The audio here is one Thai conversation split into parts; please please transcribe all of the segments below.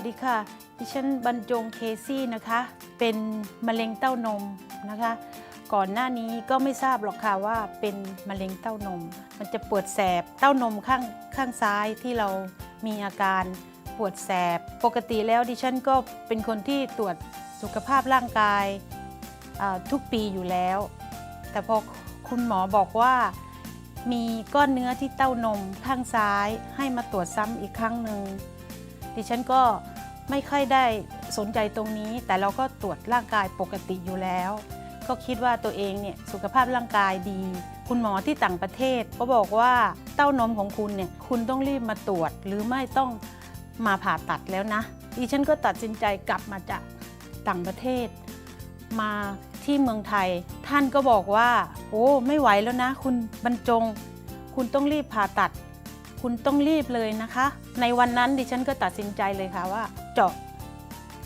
วัสดีค่ะ ดิฉันบรรจงเคซี่นะคะ เป็นมะเร็งเต้านมนะคะ ก่อนหน้านี้ก็ไม่ทราบหรอกค่ะว่าเป็นมะเร็งเต้านม มันจะปวดแสบเต้านมข้างข้างซ้ายที่เรามีอาการปวดแสบ ปกติแล้วดิฉันก็เป็นคนที่ตรวจสุขภาพร่างกายทุกปีอยู่แล้ว แต่พอคุณหมอบอกว่ามีก้อนเนื้อที่เต้านมข้างซ้ายให้มาตรวจซ้ำอีกครั้งหนึ่ง ดิฉันก็ไม่ค่อยได้สนใจตรงนี้ แต่เราก็ตรวจร่างกายปกติอยู่แล้ว ก็คิดว่าตัวเองเนี่ยสุขภาพร่างกายดี คุณหมอที่ต่างประเทศ ก็บอกว่าเต้านมของคุณเนี่ยคุณต้องรีบมาตรวจ หรือไม่ต้องมาผ่าตัดแล้วนะ ดิฉันก็ตัดสินใจกลับมาจากต่างประเทศ มาที่เมืองไทย ท่านก็บอกว่า โอ้ไม่ไหวแล้วนะ คุณบรรจง คุณต้องรีบผ่าตัด คุณต้องรีบเลยนะคะ ในวันนั้นดิฉันก็ตัดสินใจเลยค่ะว่า เจาะ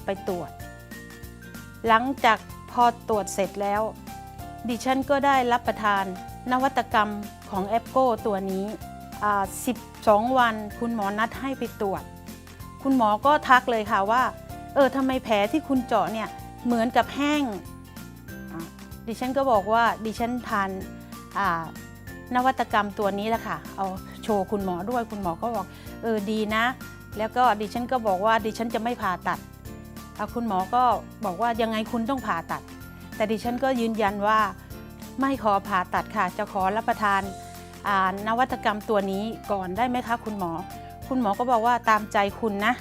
ไปตรวจ หลังจากพอตรวจเสร็จแล้ว ดิฉันก็ได้รับประทานนวัตกรรมของแอปโกตัวนี้อ่า12 วันคุณหมอนัดให้ไปตรวจ คุณหมอก็ทักเลยค่ะว่า เออทำไมแผลที่คุณเจาะเนี่ยเหมือนกับแห้ง ดิฉันก็บอกว่าดิฉันทานนวัตกรรมตัวนี้แหละค่ะ เอา โชว์คุณหมอด้วยคุณหมอก็บอกเออดีนะ แล้วก็ดิฉันก็บอกว่าดิฉันจะไม่ผ่าตัดคุณหมอก็บอกว่ายังไงคุณต้องผ่าตัด แต่ดิฉันก็ยืนยันว่าไม่ขอผ่าตัดค่ะ จะขอรับประทานานวัตกรรมตัวนี้ก่อนได้ไหมคะคุณหมอ คุณหมอก็บอกว่าตามใจคุณนะ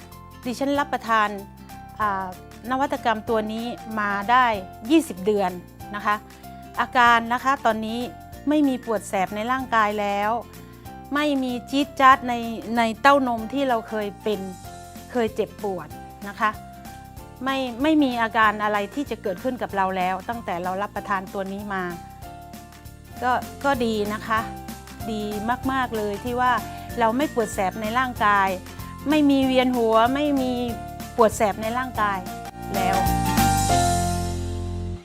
ดิฉันรับประทานานวัตกรรมตัวนี้มาได้ 20 เดือนนะคะ อาการนะคะตอนนี้ไม่มีปวดแสบในร่างกายแล้ว ไม่มีจี๊ดจ๊าดในในเต้านมที่เราเคยเป็นเคยเจ็บปวดนะคะ ไม่ไม่มีอาการอะไรที่จะเกิดขึ้นกับเราแล้ว ตั้งแต่เรารับประทานตัวนี้มา ก็ก็ดีนะคะ ดีมาก ๆ เลยที่ว่าเราไม่ปวดแสบในร่างกาย ไม่มีเวียนหัวไม่มีปวดแสบในร่างกายแล้ว